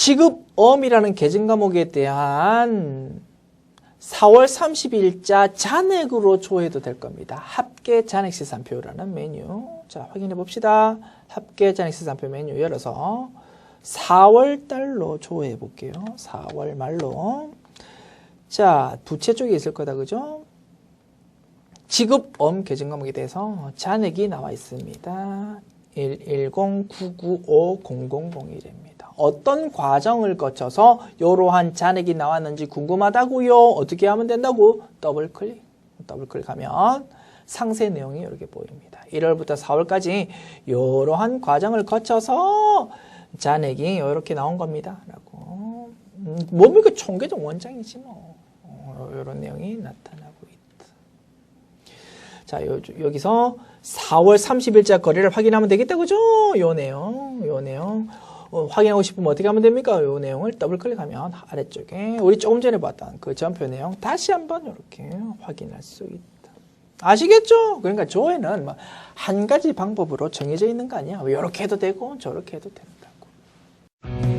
지급엄이라는 계정 과목에 대한 4월 30일자 잔액으로 조회도 될 겁니다. 합계 잔액 시산표라는 메뉴. 자, 확인해 봅시다. 합계 잔액 시산표 메뉴 열어서 4월 달로 조회해 볼게요. 4월 말로. 자, 부채 쪽에 있을 거다. 그죠? 지급엄 계정 과목에 대해서 잔액이 나와 있습니다. 110-995-0001입니다. 어떤 과정을 거쳐서 이러한 잔액이 나왔는지 궁금하다고요? 어떻게 하면 된다고? 더블 클릭. 더블 클릭하면 상세 내용이 이렇게 보입니다. 1월부터 4월까지 이러한 과정을 거쳐서 잔액이 이렇게 나온 겁니다. 라고. 음, 뭡니까? 총계적 원장이지 뭐. 어, 이런 내용이 나타나고 있다. 자, 요, 여기서 4월 30일자 거래를 확인하면 되겠다, 그죠? 요 내용, 요 내용. 어, 확인하고 싶으면 어떻게 하면 됩니까? 요 내용을 더블 클릭하면 아래쪽에 우리 조금 전에 봤던 그 전표 내용 다시 한번 이렇게 확인할 수 있다. 아시겠죠? 그러니까 조회는 뭐한 가지 방법으로 정해져 있는 거 아니야. 이렇게 해도 되고 저렇게 해도 된다고.